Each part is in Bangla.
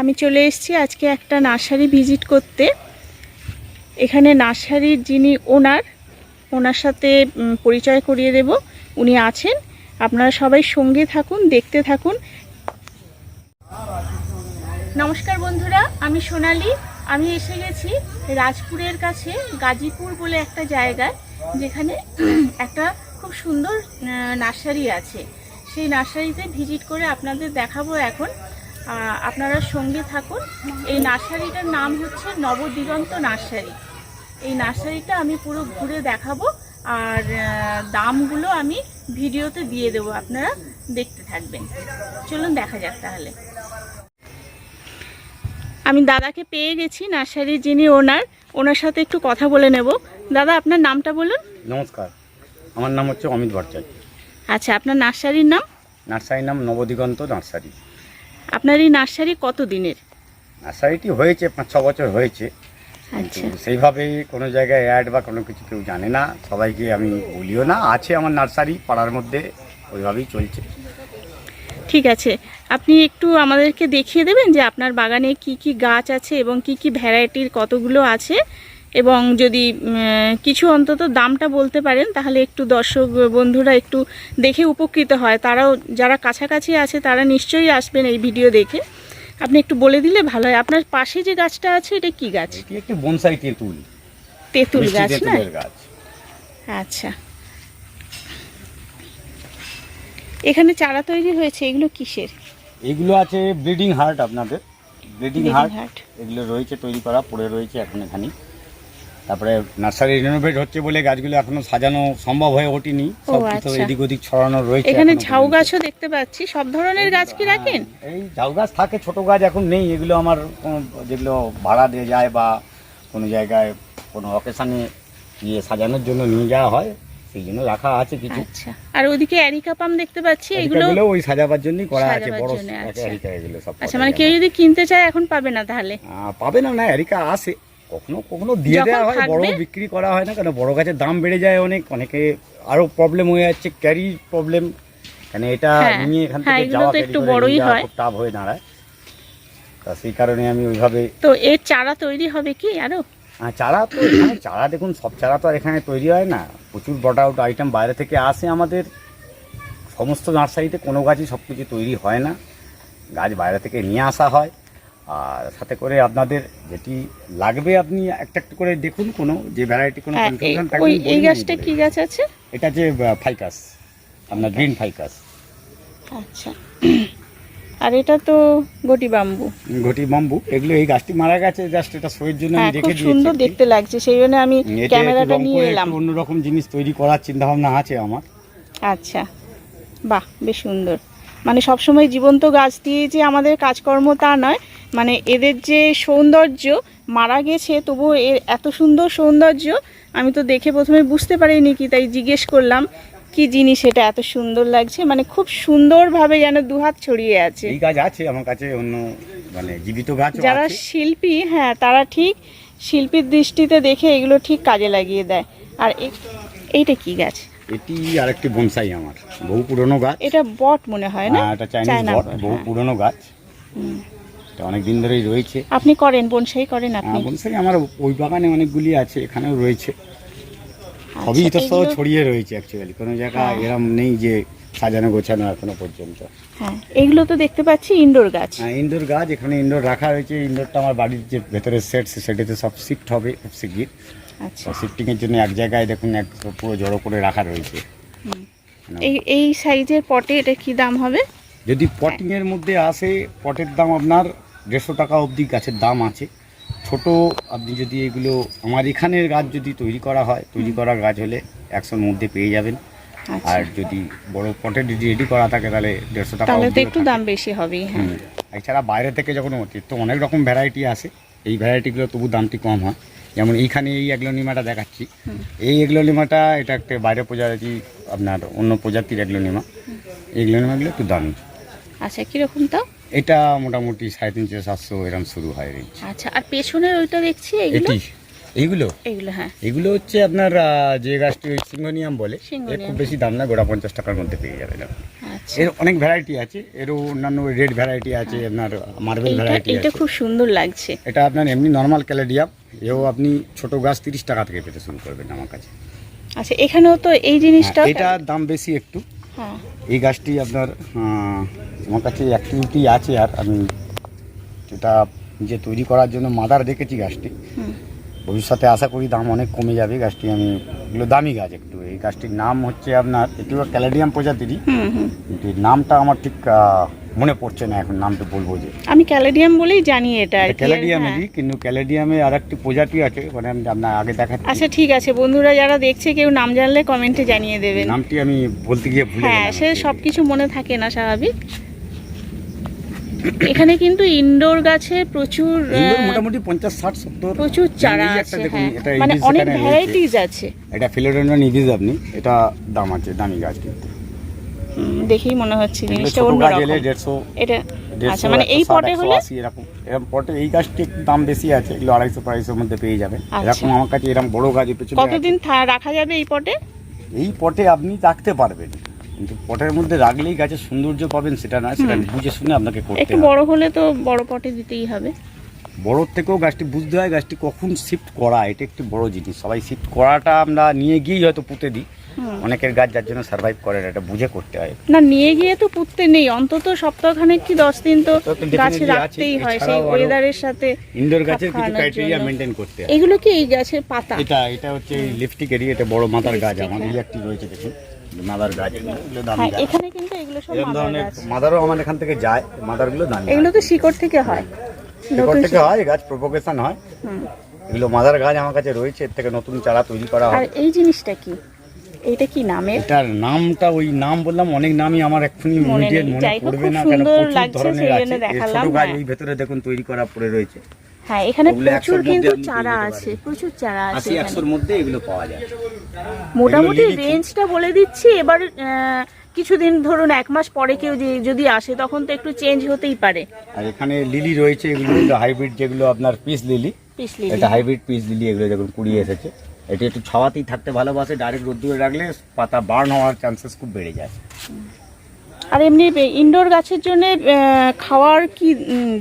আমি চলে এসেছি আজকে একটা নার্সারি ভিজিট করতে। এখানে নার্সারির যিনি ওনার ওনার সাথে পরিচয় করিয়ে দেব। উনি আছেন। আপনারা সবাই সঙ্গে থাকুন, দেখতে থাকুন। নমস্কার বন্ধুরা, আমি সোনালি। আমি এসে গেছি রাজপুরের কাছে, গাজীপুর বলে একটা জায়গায়, যেখানে একটা খুব সুন্দর নার্সারি আছে। সেই নার্সারিতে ভিজিট করে আপনাদের দেখাবো এখন। আপনারা সঙ্গে থাকুন। এই নার্সারিটার নাম হচ্ছে নবদিগন্ত নার্সারি। এই নার্সারিটা আমি পুরো ঘুরে দেখাবো আর দামগুলো আমি ভিডিওতে দিয়ে দেবো আপনারা দেখতে থাকবেন। চলুন দেখা যাক তাহলে। আমি দাদাকে পেয়ে গেছি নার্সারির যিনি ওনার। ওনার সাথে একটু কথা বলে নেব। দাদা আপনার নামটা বলুন। নমস্কার। আমার নাম হচ্ছে অমিত ভট্টাচার্য। আচ্ছা আপনার নার্সারির নাম? নার্সারির নাম নবদিগন্ত নার্সারি। আপনার এই নার্সারি কত দিনের নার্সারিটি হয়েছে পাঁচ ছ বছর হয়েছে। আচ্ছা। সেইভাবে কোনো জায়গায় অ্যাড বা কোনো কিছু কেউ জানে না। সবাইকে আমি বলিও না আছে আমার নার্সারি পাড়ার মধ্যে ওইভাবেই চলছে। ঠিক আছে। আপনি একটু আমাদেরকে দেখিয়ে দেবেন যে আপনার বাগানে কি কি গাছ আছে এবং কি কি ভ্যারাইটির কতগুলো আছে? এবং যদি কিছু অন্তত দামটা বলতে পারেন তাহলে একটু দর্শক বন্ধুরা একটু দেখে উপকৃত হয়। তারাও যারা কাছাকাছি আছে তারা নিশ্চয়ই আসবেন এই ভিডিও দেখে। আপনি একটু বলে দিলে ভালো হয়। আপনার পাশে যে গাছটা আছে এটা কি গাছ? একটি বনসাই তেঁতুল। তেঁতুল গাছ না? আচ্ছা। এখানে চারা তৈরি হয়েছে এগুলো কিসের? এগুলো আছে ব্লিডিং হার্ট আপনাদের। Bleeding heart. এগুলো রয়েছে তৈরি করা পড়ে রয়েছে এখন এখানে তারপরে নার্সারি রিনোভেট হচ্ছে বলে গাছগুলো এখনও সাজানো সম্ভব হয়ে ওঠেনি। সব কিছু আচ্ছা। এদিক ওদিক ছড়ানো রয়েছে এখানে ঝাউ গাছও দেখতে পাচ্ছি। সব ধরনের গাছ কি রাখেন? এই ঝাউ গাছ থাকে ছোট গাছ এখন নেই। এগুলো আমার যেগুলো ভাড়া দিয়ে যায় বা কোনো জায়গায় কোনো অকেশানে গিয়ে সাজানোর জন্য নিয়ে যাওয়া হয় সেই জন্য রাখা আছে কিছু। আচ্ছা। আর ওদিকে অ্যারিকা পাম দেখতে পাচ্ছি। এগুলো ওই সাজাবার জন্যই করা আছে বড় আচ্ছা। এরিকা এগুলো সব আচ্ছা মানে কেউ যদি কিনতে চায় এখন পাবে না তাহলে? পাবে না না এরিকা আসে। কখনো কখনো দিয়ে দেওয়া হয় বড় বিক্রি করা হয় না কেন? বড় গাছের দাম বেড়ে যায় অনেক অনেকে আরও প্রবলেম হয়ে যাচ্ছে ক্যারি প্রবলেম কেন এটা হ্যাঁ, নিয়ে এখান হ্যাঁ, থেকে যাওয়া একটু বড়ই হয়। টাফ হয়ে দাঁড়ায়। তা সেই কারণে আমি ওইভাবে তো এর চারা তৈরি হবে কি আরও হ্যাঁ চারা তো এখানে চারা দেখুন সব চারা তো আর এখানে তৈরি হয় না। প্রচুর বট আউট আইটেম বাইরে থেকে আসে আমাদের। সমস্ত নার্সারিতে কোনো গাছই সব কিছু তৈরি হয় না। গাছ বাইরে থেকে নিয়ে আসা হয়। আর সাথে করে আপনাদের যেটি লাগবে আপনি একটা একটা করে দেখুন কোনো যে ভ্যারাইটি কোনো হ্যাঁ, confusion এই- গাছটা কি গাছ আছে? এটা যে ফাইকাস আপনার গ্রিন ফাইকাস আচ্ছা। আর এটা তো গটি বাম্বু ঘটি বাম্বু এগুলো এই গাছটি মারা গেছে জাস্ট এটা শোয়ের জন্য হ্যাঁ আমি খুব রেখে সুন্দর দেখতে লাগছে সেই জন্য আমি ক্যামেরাটা নিয়ে এলাম। একটু অন্যরকম জিনিস তৈরি করার চিন্তা ভাবনা আছে আমার। আচ্ছা বাহ বেশ সুন্দর। মানে সবসময় জীবন্ত গাছ দিয়ে যে আমাদের কাজকর্ম তা নয় মানে এদের যে সৌন্দর্য মারা গেছে তবুও এর এত সুন্দর সৌন্দর্য আমি তো দেখে প্রথমে বুঝতে পারিনি কি তাই জিজ্ঞেস করলাম কি জিনিস এটা এত সুন্দর লাগছে? মানে খুব সুন্দরভাবে যেন দুহাত ছড়িয়ে আছে। এই গাছ আছে আমার কাছে অন্য মানে জীবিত গাছ যারা শিল্পী হ্যাঁ তারা ঠিক শিল্পীর দৃষ্টিতে দেখে এগুলো ঠিক কাজে লাগিয়ে দেয়। আর এইটা কি গাছ? এটি আরেকটি বনসাই আমার বহু পুরনো গাছ। এটা বট মনে হয় না? হ্যাঁ, এটা চাইনিজ বট বহু হ্যাঁ। পুরনো গাছ। এটা অনেক দিন ধরেই রয়েছে। আপনি করেন বনসাই করেন আপনি? বনসাই আমার ওই বাগানে অনেকগুলি আছে এখানেও রয়েছে। সবই আচ্ছা, তো ছড়িয়ে রয়েছে অ্যাকচুয়ালি কোনো জায়গায় হ্যাঁ। এরম নেই যে সাজানো গোছানো এখনও পর্যন্ত। হ্যাঁ এগুলো তো দেখতে পাচ্ছি ইনডোর গাছ। হ্যাঁ ইনডোর গাছ এখানে ইনডোর রাখা হয়েছে ইনডোরটা আমার বাড়ির যে ভেতরের সেট সেটাতে সব শিফট হবে খুব শিগগির আচ্ছা। শিফটিংয়ের জন্য এক জায়গায় দেখুন এক পুরো জড়ো করে রাখা রয়েছে। এই এই সাইজের পটে এটা কি দাম হবে? যদি পটিংয়ের মধ্যে আসে পটের দাম আপনার দেড়শো টাকা অবধি গাছের দাম আছে। ছোট আপনি যদি এগুলো আমার এখানের গাছ যদি তৈরি করা হয় তৈরি করা গাছ হলে একশোর মধ্যে পেয়ে যাবেন। আচ্ছা। আর যদি বড় পটে যদি রেডি করা থাকে তাহলে দেড়শো টাকা তাহলে তো একটু দাম বেশি হবে হ্যাঁ। এছাড়া বাইরে থেকে যখন তো অনেক রকম ভ্যারাইটি আসে এই ভ্যারাইটিগুলো তবু দামটি কম হয়। যেমন এইখানে এই এগ্লোনিমাটা দেখাচ্ছি। এই এগ্লোনিমাটা এটা একটা বাইরে প্রজাতি আপনার অন্য প্রজাতির এগ্লোনিমা। এগ্লোনিমাগুলো একটু দামি। আচ্ছা কীরকম তাও? এটা মোটামুটি সাড়ে তিনশো সাতশো এরকম শুরু হয় রেঞ্জ আচ্ছা আর পেছনের ওইটা দেখছি এগুলো এটি এইগুলো? এগুলো হ্যাঁ। এগুলো হচ্ছে আপনার আহ, যে গাছটি ওই সিংহনিয়াম বলে এর। খুব বেশি দাম না গোড়া পঞ্চাশ টাকার মধ্যে পেয়ে যাবেন আপনি। আচ্ছা। এর অনেক ভ্যারাইটি আছে এরও অন্যান্য রেড ভ্যারাইটি আছে আপনার মার্বেল এইটা ভ্যারাইটি এইটা আছে। খুব সুন্দর লাগছে। এটা আপনার এমনি নর্মাল ক্যালেডিয়াম এও আপনি ছোট গাছ তিরিশ টাকা থেকে পেতে শুরু করবেন আমার কাছে। আচ্ছা এখানেও তো এই জিনিসটা হ্যাঁ, এটার দাম বেশি একটু। হ্যাঁ। এই গাছটি আপনার আহ, আমার কাছে অ্যাক্টিভিটি আছে আর আমি যেটা নিজে তৈরি করার জন্য মাদার দেখেছি গাছটি। ভবিষ্যতে আশা করি দাম অনেক কমে যাবে গাছটি আমি এগুলো দামি গাছ একটু। এই গাছটির নাম হচ্ছে আপনার এটিও ক্যালেডিয়াম প্রজাতিরই। কিন্তু নামটা আমার ঠিক মনে পড়ছে না এখন নামটা বলব যে। আমি ক্যালেডিয়াম বলেই জানি এটা। হ্যাঁ। ক্যালেডিয়ামেরই কিন্তু ক্যালেডিয়ামে আর একটি প্রজাতি আছে মানে আমি আপনার আগে দেখাচ্ছি। আচ্ছা ঠিক আছে। বন্ধুরা যারা দেখছে কেউ নাম জানলে কমেন্টে জানিয়ে দেবেন। নামটি আমি বলতে গিয়ে ভুলে হ্যাঁ সে সব কিছু মনে থাকে না স্বাভাবিক। এখানে কিন্তু ইনডোর গাছে প্রচুর মোটামুটি পঞ্চাশ ষাট সত্তর প্রচুর চারা আছে হ্যাঁ। মানে অনেক ভ্যারাইটিস আছে। এটা ফিলোডেন্ড্রন ইভিস আপনি এটা দাম আছে দামি গাছ কিন্তু। দেখেই মনে হচ্ছে জিনিসটা অন্যরকম। এটা আচ্ছা মানে এই পটে হলে? এরকম। এরকম পটে এই গাছটি দাম বেশি আছে এগুলো আড়াইশো আড়াইশোর মধ্যে পেয়ে যাবেন। আচ্ছা। এরকম আমার কাছে এরকম বড় গাছ পেছনে কতদিন রাখা যাবে এই পটে? এই পটে আপনি রাখতে পারবেন। কিন্তু পটের মধ্যে রাখলেই গাছের সৌন্দর্য পাবেন সেটা না সেটা বুঝে শুনে আপনাকে করতে একটু বড় হলে তো বড় পটে দিতেই হবে। বড়োর থেকেও গাছটি বুঝতে হয় গাছটি কখন শিফট করা এটা একটি বড় জিনিস। সবাই শিফট করাটা আমরা নিয়ে গিয়েই হয়তো পুঁতে দিই। অনেকের গাছ যার জন্য সার্ভাইভ করে না এটা বুঝে করতে হয়। না নিয়ে গিয়ে তো পুঁততে নেই অন্তত সপ্তাহখানেক কি দশ দিন তো গাছে রাখতেই হয় সেই ওয়েদারের সাথে ইনডোর গাছের কিছু ক্রাইটেরিয়া মেনটেন করতে হয়। এগুলো কি এই গাছের পাতা? এটা এটা হচ্ছে লিপস্টিকেরই এটা বড় মাথার গাছ এই হ্যাঁ। একটি রয়েছে দেখুন। মাদার গাছ এগুলো এগুলো দামি হ্যাঁ গাছ এখানে কিন্তু এগুলো সব এরকম মাদার ধরনের গাছ মাদারও আমার এখান থেকে যায় মাদারগুলো দামি এগুলো তো শিকড় থেকে হয়। শিকড় নতুন থেকে হয় গাছ প্রপোগেশন হয়। হুম। এগুলো মাদার গাছ আমার কাছে রয়েছে এর থেকে নতুন চারা তৈরি করা আর হয়। এই জিনিসটা কি? এইটা কি নামের? এটার নামটা ওই নাম বললাম অনেক নামই আমার এক্ষুনি মনে ইমিডিয়েট মনে যাই হোক, পড়বে খুব না কেন সুন্দর প্রচুর লাগছে, ধরনের সেই আছে। এই দেখালাম, ছোট গাছ হ্যাঁ। ওই ভেতরে দেখুন তৈরি করা পড়ে রয়েছে। হ্যাঁ এখানে প্রচুর কিন্তু চারা আছে প্রচুর চারা আছে। একশোর মধ্যে এগুলো পাওয়া যায়। মোটামুটি লিলি। রেঞ্জটা বলে দিচ্ছি এবার কিছুদিন ধরুন এক মাস পরে কেউ যদি আসে তখন তো একটু চেঞ্জ হতেই পারে। আর এখানে লিলি রয়েছে এগুলো হাইব্রিড যেগুলো আপনার পিস লিলি পিসলি এটা হাইব্রিড পিস লিলি এগুলো দেখুন কুড়িয়ে এসেছে এটি একটু ছাওয়াতেই থাকতে ভালোবাসে ডাইরেক্ট রোদ্দুরে রাখলে পাতা বার্ন হওয়ার চান্সেস খুব বেড়ে যায়। আর এমনি ইনডোর গাছের জন্য খাওয়ার কি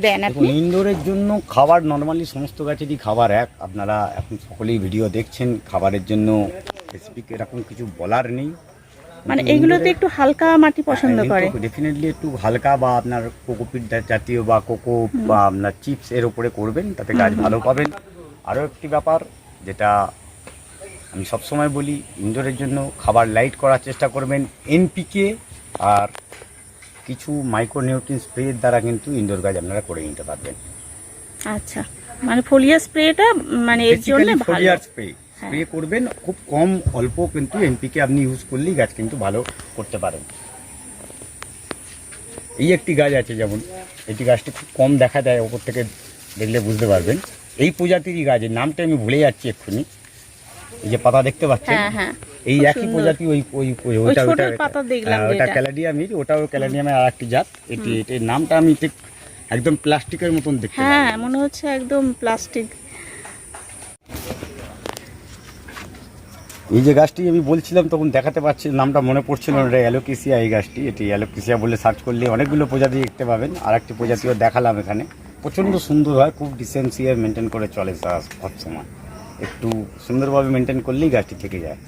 দেন আপনি? ইনডোরের জন্য খাবার নর্মালি সমস্ত গাছেরই খাবার এক। আপনারা এখন সকলেই ভিডিও দেখছেন খাবারের জন্য স্পেসিফিক এরকম কিছু বলার নেই। মানে এগুলোতে একটু হালকা মাটি পছন্দ করে। ডেফিনেটলি একটু হালকা বা আপনার কোকোপিট জাতীয় বা কোকো বা আপনার চিপস এর উপরে করবেন তাতে গাছ ভালো পাবেন। আরও একটি ব্যাপার যেটা আমি সবসময় বলি ইনডোরের জন্য খাবার লাইট করার চেষ্টা করবেন এনপিকে আর কিছু মাইক্রোনিউট্রিন স্প্রের দ্বারা কিন্তু ইনডোর গাছ আপনারা করে নিতে পারবেন। আচ্ছা মানে ফোলিয়া স্প্রেটা মানে এর জন্য ভালো। ফোলিয়ার স্প্রে স্প্রে করবেন খুব কম অল্প কিন্তু এনপিকে আপনি ইউজ করলেই গাছ কিন্তু ভালো করতে পারেন। এই একটি গাছ আছে যেমন এটি গাছটি খুব কম দেখা যায় ওপর থেকে দেখলে বুঝতে পারবেন। এই প্রজাতিরই গাছের নামটা আমি ভুলে যাচ্ছি এক্ষুনি। এই যে পাতা দেখতে পাচ্ছেন? হ্যাঁ হ্যাঁ। এই একই প্রজাতি ওই ওই ওই- ওই ওটা। ক্যালাডিয়ামির ওটাও ক্যালাডিয়ামের আর একটি জাত। এটি এটির নামটা আমি ঠিক একদম প্লাস্টিকের মতন দেখতে হ্যাঁ মনে হচ্ছে একদম প্লাস্টিক। এই যে গাছটি আমি বলছিলাম তখন দেখাতে পাচ্ছি নামটা মনে পড়ছিল না এটা অ্যালোকেসিয়া এই গাছটি। এটি অ্যালোকেসিয়া বলে সার্চ করলে অনেকগুলো প্রজাতি দেখতে পাবেন। আর একটি প্রজাতিও দেখালাম এখানে। প্রচণ্ড সুন্দর হয় খুব ডিসেন্সিয়ার মেনটেন করে চলে সব সময়। একটু সুন্দরভাবে মেনটেন করলেই গাছটি থেকে যায়।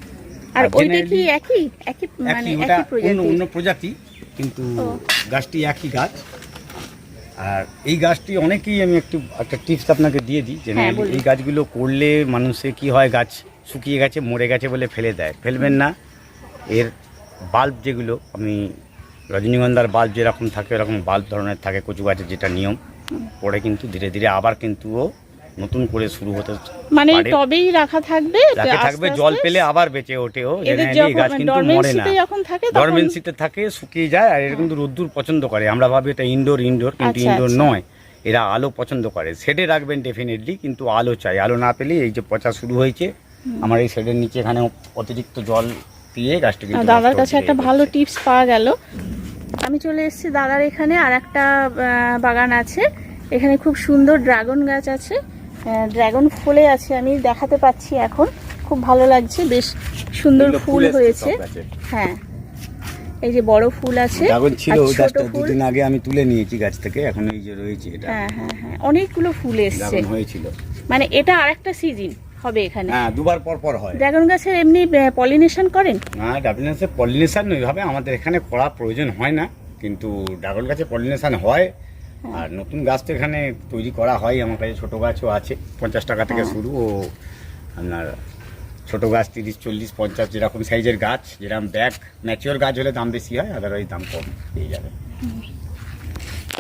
আর ওইটা কি একই একই মানে একই প্রজাতি অন্য প্রজাতি কিন্তু গাছটি একই গাছ। আর এই গাছটি অনেকেই আমি একটু একটা টিপস আপনাকে দিয়ে দিই যে হ্যাঁ, এই গাছগুলো করলে মানুষে কি হয় গাছ শুকিয়ে গেছে মরে গেছে বলে ফেলে দেয়। ফেলবেন না। এর বাল্ব যেগুলো আমি রজনীগন্ধার বাল্ব যেরকম থাকে এরকম বাল্ব ধরনের থাকে কচু গাছের যেটা নিয়ম পরে কিন্তু ধীরে ধীরে আবার কিন্তু ও নতুন করে শুরু হতে মানে। টবেই রাখা থাকবে আস্তে থাকবে জল পেলে আবার বেঁচে ওঠে। ও এই গাছ কিন্তু মরে না। যখন থাকে ডরমেন্সিতে থাকে শুকিয়ে যায় আর এরা কিন্তু রোদ্দুর পছন্দ করে। আমরা ভাবি এটা ইনডোর ইনডোর কিন্তু আচ্ছা, ইনডোর আচ্ছা। নয়। এরা আলো পছন্দ করে। শেডে রাখবেন ডেফিনেটলি কিন্তু আলো চাই। আলো না পেলে এই যে পচা শুরু হয়েছে আমার এই শেডের নিচে এখানে অতিরিক্ত জল দিয়ে গাছটা কিন্তু দাদার কাছে একটা ভালো টিপস পাওয়া গেল। আমি চলে এসেছি দাদার এখানে আর একটা বাগান আছে। এখানে খুব সুন্দর ড্রাগন গাছ আছে। ড্রাগন ফুলে আছে আমি দেখাতে পাচ্ছি এখন। খুব ভালো লাগছে বেশ সুন্দর ফুল হয়েছে। হ্যাঁ। এই যে বড় ফুল আছে ড্রাগন ছিল গাছটা দুদিন আগে আমি তুলে নিয়েছি গাছ থেকে এখন এই যে রয়েছে এটা। হ্যাঁ হ্যাঁ হ্যাঁ অনেকগুলো ফুল এসেছে। ড্রাগন হয়েছিল। মানে এটা আরেকটা সিজন হবে এখানে। হ্যাঁ দুবার পর পর হয়। ড্রাগন গাছের এমনি পলিনেশন করেন? না ডাবলিনেসে পলিনেশন ওইভাবে আমাদের এখানে করা প্রয়োজন হয় না কিন্তু ড্রাগন গাছে পলিনেশন হ্যাঁ। আর নতুন গাছ তো এখানে তৈরি করা হয় আমার কাছে ছোটো গাছও আছে পঞ্চাশ টাকা থেকে হ্যাঁ। শুরু ও আপনার ছোটো গাছ তিরিশ চল্লিশ পঞ্চাশ যেরকম সাইজের গাছ যেরকম ব্যাগ ম্যাচিওর গাছ হলে দাম বেশি হয় আদারওয়াইজ দাম কম পেয়ে যাবে।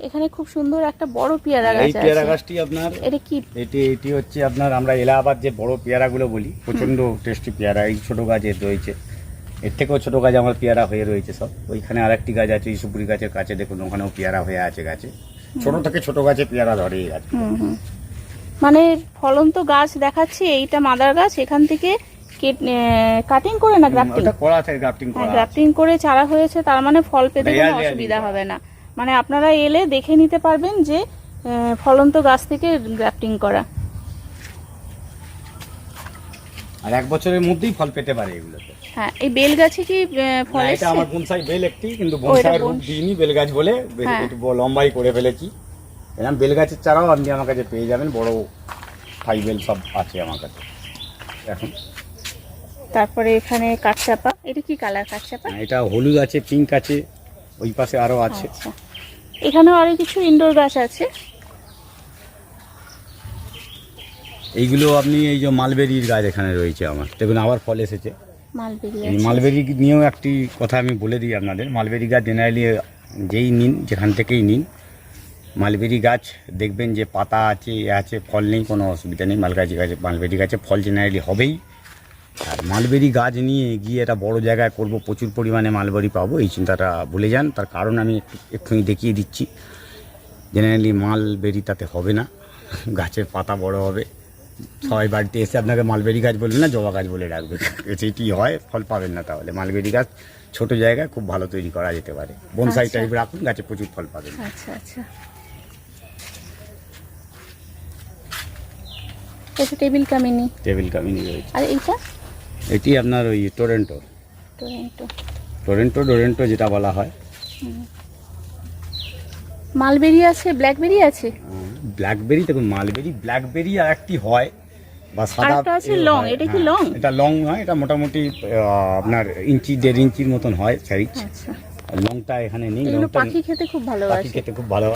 এখানে খুব সুন্দর একটা বড় পেয়ারা এই গাছ পেয়ারা গাছটি আপনার এটা কি? এটি এটি হচ্ছে আপনার আমরা এলাহাবাদ যে বড় পেয়ারাগুলো বলি প্রচণ্ড টেস্টি পেয়ারা এই ছোটো গাছের রয়েছে। এর থেকেও ছোটো গাছ আমার পেয়ারা হয়ে রয়েছে সব। ওইখানে আরেকটি গাছ আছে ইসুপুরি গাছের কাছে দেখুন ওখানেও পেয়ারা হয়ে আছে গাছে। ছোট থেকে ছোট গাছে পেয়ারা ধরে এই গাছ মানে ফলন্ত গাছ দেখাচ্ছে এইটা মাদার গাছ এখান থেকে কাটিং করে না গ্রাফটিং করা আছে গ্রাফটিং হ্যাঁ করা গ্রাফটিং করে চারা হয়েছে তার মানে ফল পেতে কোনো অসুবিধা হবে না। মানে আপনারা এলে দেখে নিতে পারবেন যে ফলন্ত গাছ থেকে গ্রাফটিং করা। আর এক বছরের মধ্যেই ফল পেতে পারে এগুলোতে। হ্যাঁ এই বেল গাছে কি ফল এটা আমার বনসাই বেল একটি কিন্তু বনসাইয়ের রূপ দিইনি বেল। গাছ বলে হ্যাঁ। একটু লম্বাই করে ফেলেছি। এরকম বেল গাছের চারাও আপনি আমার কাছে পেয়ে যাবেন বড় থাই বেল সব আছে আমার কাছে। এখন। তারপরে এখানে কাঠচাপা এটা কি কালার কাঠচাপা হ্যাঁ, এটা হলুদ আছে পিঙ্ক আছে ওই পাশে আরও আছে। আচ্ছা। এখানেও আরও কিছু ইনডোর গাছ আছে? এইগুলো আপনি এই যে মালবেরির গাছ এখানে রয়েছে আমার। দেখুন আবার ফল এসেছে। এই মালবেরি নিয়েও একটি কথা আমি বলে দিই আপনাদের। মালবেরি গাছ জেনারেলি যেই নিন যেখান থেকেই নিন মালবেরি গাছ দেখবেন যে পাতা আছে এ আছে ফল নেই কোনো অসুবিধা নেই। মালগাছি গাছে মালবেরি গাছে ফল জেনারেলি হবেই। আর মালবেরি গাছ নিয়ে গিয়ে একটা বড় জায়গায় করব প্রচুর পরিমাণে মালবেরি পাবো এই চিন্তাটা ভুলে যান। তার কারণ আমি একটু এক্ষুনি দেখিয়ে দিচ্ছি। জেনারেলি মালবেরি তাতে হবে না। গাছের পাতা বড় হবে। সবাই বাড়িতে এসে আপনাকে মালবেরি গাছ বলবে না জবা গাছ বলে রাখবে সেটি হয়? ফল পাবেন না তাহলে। মালবেরি গাছ ছোট জায়গায় খুব ভালো তৈরি করা যেতে পারে। বনসাই আচ্ছা। টাইপ রাখুন গাছে প্রচুর ফল পাবেন। আচ্ছা আচ্ছা। এটা টেবিল কামিনি। টেবিল কামিনি রয়েছে। আর এইটা? এটি আপনার ওই টোরেন্টো টরেন্টো টোরেন্টো ডোরেন্টো যেটা বলা হয়। মালবেরি আছে ব্ল্যাকবেরি আছে? ব্ল্যাকবেরি দেখুন মালবেরি ব্ল্যাকবেরি আর একটি হয় বা সাদা আছে লং এটা কি লং? এটা লং নয় এটা মোটামুটি আপনার ইঞ্চি দেড় ইঞ্চির মতন হয় সাইজ আচ্ছা। লংটা এখানে নেই লংটা পাখি খেতে খুব ভালো পাখি খেতে খুব ভালো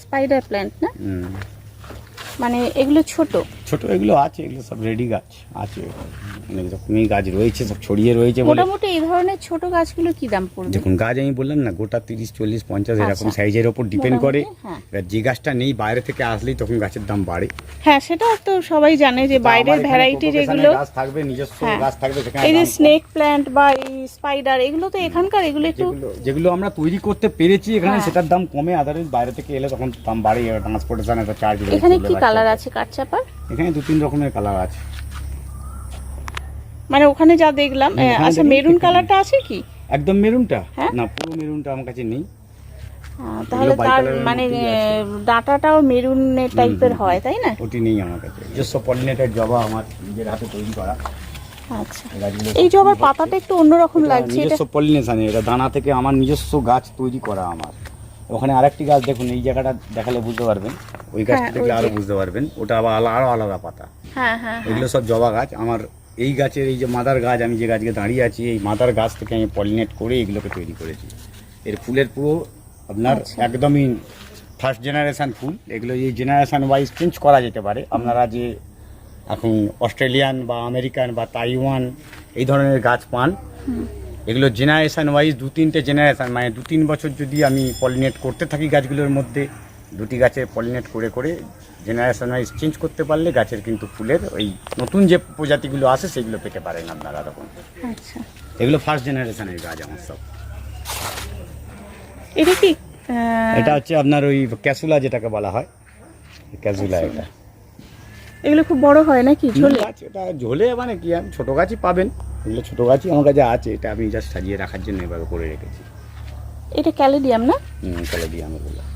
স্পাইডার প্ল্যান্ট না। মানে এগুলো ছোট। ছোট এগুলো আছে এগুলো সব রেডি গাছ আছে। অনেক রকমই গাছ রয়েছে সব ছড়িয়ে রয়েছে মোটামুটি এই ধরনের ছোট গাছগুলো কি দাম পড়বে? দেখুন গাছ আমি বললাম না গোটা তিরিশ চল্লিশ পঞ্চাশ এরকম আচ্ছা। সাইজের ওপর ডিপেন্ড করে। হ্যাঁ। এবার যে গাছটা নেই বাইরে থেকে আসলেই তখন গাছের দাম বাড়ে। হ্যাঁ সেটা তো সবাই জানে যে বাইরের propagation এগুলো গাছ থাকবে নিজস্ব হ্যাঁ। গাছ থাকবে সেখানে এই যে স্নেক প্ল্যান্ট বা এই স্পাইডার এগুলো তো এখানকার এগুলো একটু যেগুলো যেগুলো আমরা তৈরি করতে পেরেছি এখানে হ্যাঁ। সেটার দাম কমে। আদারওয়াইজ বাইরে থেকে এলে তখন দাম বাড়ে ট্রান্সপোর্টেশন একটা চার্জ এখানে কি কালার আছে কাঠচাপার? এখানে দু তিন রকমের কালার আছে। মানে ওখানে যা দেখলাম আচ্ছা মেরুন কালারটা আছে কি? একদম মেরুনটা? হ্যাঁ। না পুরো মেরুনটা আমার কাছে নেই। তাহলে তার মানে ডাঁটাটাও মেরুনের টাইপের হয় তাই না? ওটি নেই আমার কাছে। নিজস্ব পলিনেটেড জবা আমার নিজের হাতে তৈরি করা। আচ্ছা। এই জবার পাতাটা একটু অন্যরকম লাগছে নিজস্ব পলিনেশন এটা দানা থেকে আমার নিজস্ব গাছ তৈরি করা আমার। ওখানে আরেকটি গাছ দেখুন এই জায়গাটা দেখালে বুঝতে পারবেন। ওই গাছটা হ্যাঁ, দেখলে ওই আরও বুঝতে পারবেন। ওটা আবার আরও আলাদা পাতা। হ্যাঁ হ্যাঁ হ্যাঁ। এগুলো সব জবা গাছ। আমার এই গাছের এই যে মাদার গাছ আমি যে গাছকে দাঁড়িয়ে আছি এই মাদার গাছ থেকে আমি পলিনেট করে এগুলোকে তৈরি করেছি। এর ফুলের পুরো আপনার আচ্ছা। একদমই ফার্স্ট জেনারেশন ফুল। এগুলো এই জেনারেশান ওয়াইজ চেঞ্জ করা যেতে পারে। আপনারা যে এখন অস্ট্রেলিয়ান বা আমেরিকান বা তাইওয়ান এই ধরনের গাছ পান এগুলো জেনারেশান ওয়াইজ দু তিনটে জেনারেশান মানে দু তিন বছর যদি আমি পলিনেট করতে থাকি গাছগুলোর মধ্যে দুটি গাছে পলিনেট করে করে জেনারেশন ওয়াইজ চেঞ্জ করতে পারলে গাছের কিন্তু ফুলের ওই নতুন যে প্রজাতিগুলো আসে সেগুলো পেতে পারেন আপনারা তখন। আচ্ছা। এগুলো ফার্স্ট জেনারেশনের গাছ আমার সব। এটা কি? এটা হচ্ছে আপনার ওই ক্যাসুলা যেটাকে বলা হয়। ক্যাসুলা এটা। এগুলো খুব বড় হয় নাকি? ঝোলে? গাছ এটা ঝোলে মানে কি আমি ছোটো গাছই পাবেন। এগুলো ছোটো গাছই আমার কাছে আছে এটা আমি জাস্ট সাজিয়ে রাখার জন্য এভাবে করে রেখেছি। এটা ক্যালেডিয়াম না? হুম আমি বললাম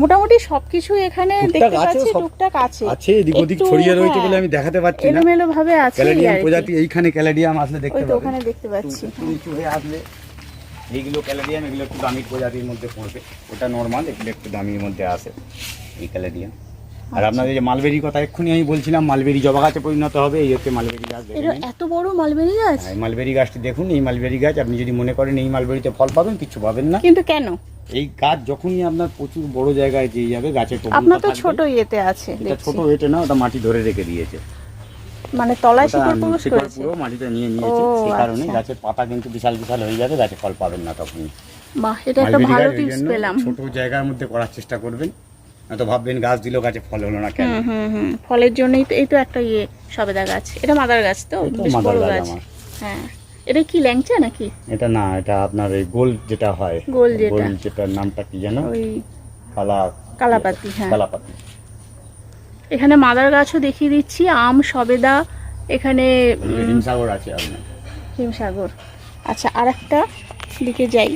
মোটামুটি সবকিছু এখানে দেখতে পাচ্ছি টুকটাক আছে। আছে এদিক ওদিক ছড়িয়ে রয়েছে হ্যাঁ, বলে আমি দেখাতে পারছি না। এলোমেলো ভাবে আছে ক্যালেডিয়াম। প্রজাতি এইখানে ক্যালেডিয়াম আসলে দেখতে পাবেন। ওখানে দেখতে পাচ্ছি। নিচু হয়ে আসলে এইগুলো ক্যালেডিয়াম এগুলো একটু দামি প্রজাতির মধ্যে পড়বে। ওটা নর্মাল এগুলো একটু দামির মধ্যে আসে এই ক্যালেডিয়াম। আর আচ্ছা। আপনাদের যে মালবেরি কথা এক্ষুনি আমি বলছিলাম মালবেরি জবা গাছে পরিণত হবে এই হচ্ছে মালবেরি গাছ এটা এত বড় মালবেরি গাছ? এই মালবেরি গাছটি দেখুন এই মালবেরি গাছ আপনি যদি মনে করেন এই মালবেরিতে ফল পাবেন কিছু পাবেন না। কিন্তু কেন? এই গাছ যখনই আপনার প্রচুর বড় জায়গায় যেয়ে যাবে প্রবণতা আপনার তো ছোট ইয়েতে আছে এটা ছোট এটা না ওটা মাটি ধরে রেখে দিয়েছে। মানে তলায় শিকড় প্রবেশ করেছে? পুরো মাটিতে নিয়ে নিয়েছে সেই কারণে আচ্ছা। গাছের পাতা কিন্তু বিশাল বিশাল হয়ে যাবে গাছে ফল পাবেন না তখন বাহ এটা একটা ভালো টিপস পেলাম। ছোট জায়গার মধ্যে করার চেষ্টা করবেন। তো ভাববেন গাছ দিল গাছে ফল হলো না কেন? ফলের জন্যই তো এই তো একটা ইয়ে সবেদা গাছ। এটা মাদার গাছ তো? মাদার গাছ হ্যাঁ। এটা কি ল্যাংচা নাকি? এটা না এটা আপনার ওই গোল যেটা হয়। গোল যেটা। গোল যেটার নামটা কি জানো ওই কালা কালাপাতি হ্যাঁ। কালাপাতি। এখানে মাদার গাছও দেখিয়ে দিচ্ছি। আম সবেদা এখানে হিমসাগর আছে আপনার। হিমসাগর। আচ্ছা আর একটা দিকে যাই।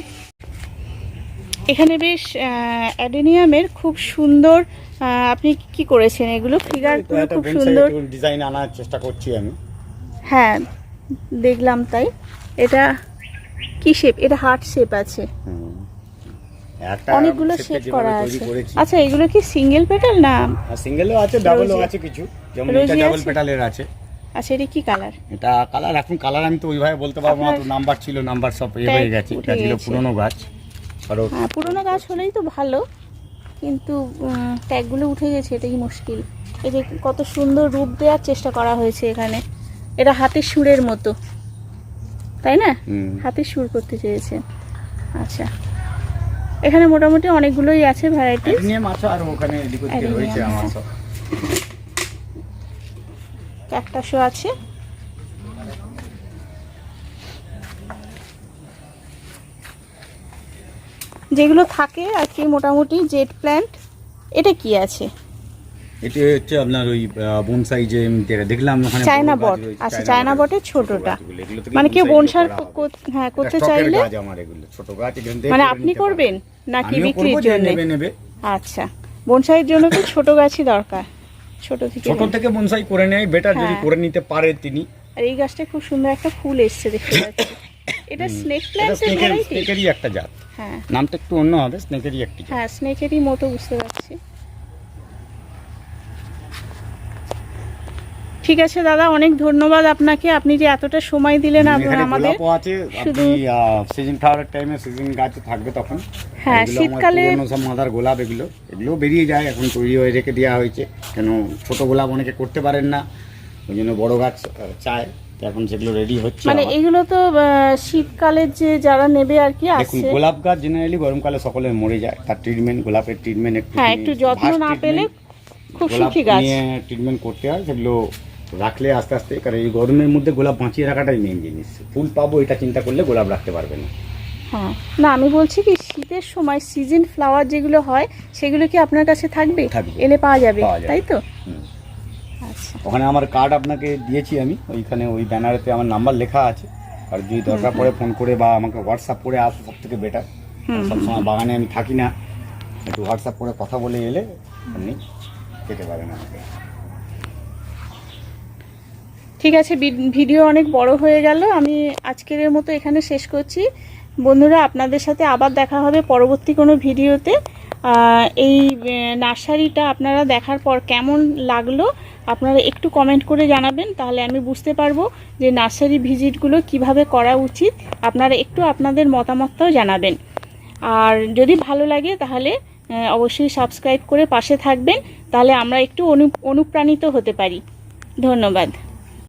এখানে বেশ অ্যাডেনিয়ামের খুব সুন্দর আপনি কি করেছেন এগুলো? ফিগারগুলো খুব সুন্দর। ডিজাইন আনার চেষ্টা করছি আমি। হ্যাঁ দেখলাম তাই। এটা কি শেপ এটা হার্ট শেপ আছে। অনেকগুলো শেপ করা আছে। আচ্ছা এগুলো কি সিঙ্গেল পেটাল না সিঙ্গেলও আছে ডাবলও আছে কিছু। যেমন এটা ডাবল পেটালের আছে? আচ্ছা এটা কি কালার এটা কালার এখন কালার আমি তো ওইভাবে বলতে পারব না তো নাম্বার ছিল নাম্বার সব এ হয়ে গেছে। এটা ছিল। পুরনো গাছ। আরও হ্যাঁ পুরোনো গাছ হলেই তো ভালো কিন্তু উম, ট্যাগগুলো উঠে গেছে এটাই মুশকিল। এই যে কত সুন্দর রূপ দেওয়ার চেষ্টা করা হয়েছে এখানে। এটা হাতের সুরের মতো তাই না। হাতের সুর করতে চেয়েছে। আচ্ছা। এখানে মোটামুটি অনেকগুলোই আছে ভ্যারাইটি আর ওখানে ক্যাকটাসও আছে। যেগুলো থাকে আর কি মোটামুটি জেট প্ল্যান্ট এটা কি আছে? এটি হচ্ছে আপনার ওই বনসাই যে দেখলাম ওখানে চায়না বট আচ্ছা চায়না বটের ছোটটা। মানে কেউ বনসার হ্যাঁ করতে চাইলে ছোট গাছ মানে আপনি করবেন। নাকি বিক্রির জন্য? আচ্ছা বনসাইয়ের জন্য তো ছোট গাছই দরকার ছোট থেকে ছোট থেকে বনসাই করে নেয় বেটার যদি হ্যাঁ। করে নিতে পারে তিনি। আর এই গাছটা খুব সুন্দর একটা ফুল এসছে দেখতে পাচ্ছি। এটা স্নেক প্ল্যান্টের ভ্যারাইটি? স্নেকেরই একটা জাত। হ্যাঁ। নামটা একটু অন্য হবে স্নেকেরই একটি জাত। হ্যাঁ স্নেকেরই মতো বুঝতে পারছি। ঠিক আছে দাদা অনেক ধন্যবাদ আপনাকে। আপনি যে এতটা সময় দিলেন আমাদের আছে। আপনি সিজন ফ্লাওয়ারের টাইমে সিজন গাছ থাকবে তখন। হ্যাঁ, শীতকালে- সব মাদার গোলাপ এগুলো। এগুলো বেরিয়ে যায় এখন তৈরি হয়ে রেখে দেওয়া হয়েছে। কেন ছোট গোলাপ অনেকে করতে পারেন না। ওই জন্য বড় গাছ চায়। তো এখন সেগুলো রেডি হচ্ছে মানে। এগুলো তো শীতকালের যে যারা নেবে আর কি দেখুন গোলাপ গাছ জেনারেলি গরমকালে সকলে মরে যায়। তার ট্রিটমেন্ট গোলাপের ট্রিটমেন্ট একটু হ্যাঁ একটু যত্ন না পেলে খুব সুখী গাছ। নিয়ে ট্রিটমেন্ট করতে হয় সেগুলো রাখলে আস্তে আস্তে কারণ এই গরমের মধ্যে গোলাপ বাঁচিয়ে রাখাটাই মেন জিনিস। ফুল পাবো এটা চিন্তা করলে গোলাপ রাখতে পারবে না। হ্যাঁ। না আমি বলছি কি শীতের সময় সিজন ফ্লাওয়ার যেগুলো হয় সেগুলো কি আপনার কাছে থাকবে। এলে পাওয়া যাবে। তাই তো? হুম। ওখানে আমার কার্ড আপনাকে দিয়েছি আমি। ওইখানে ওই ব্যানারেতে আমার নাম্বার লেখা আছে। আর যদি দরকার পড়ে ফোন করে বা আমাকে হোয়াটসঅ্যাপ করে আসো সব থেকে বেটার সবসময় বাগানে আমি থাকি না। একটু হোয়াটসঅ্যাপ করে কথা বলে এলে আপনি পেতে পারেন আমাকে। ঠিক আছে ভিডিও অনেক বড় হয়ে গেল। আমি আজকের মতো এখানে শেষ করছি। বন্ধুরা আপনাদের সাথে আবার দেখা হবে পরবর্তী কোনো ভিডিওতে এই নার্সারিটা আপনারা দেখার পর কেমন লাগল আপনারা একটু কমেন্ট করে জানাবেন, তাহলে আমি বুঝতে পারব যে নার্সারি ভিজিটগুলো কীভাবে করা উচিত। আপনারা একটু আপনাদের মতামতটাও জানাবেন। আর যদি ভালো লাগে, তাহলে অবশ্যই সাবস্ক্রাইব করে পাশে থাকবেন, তাহলে আমরা একটু অনু, অনুপ্রাণিত হতে পারি। ধন্যবাদ।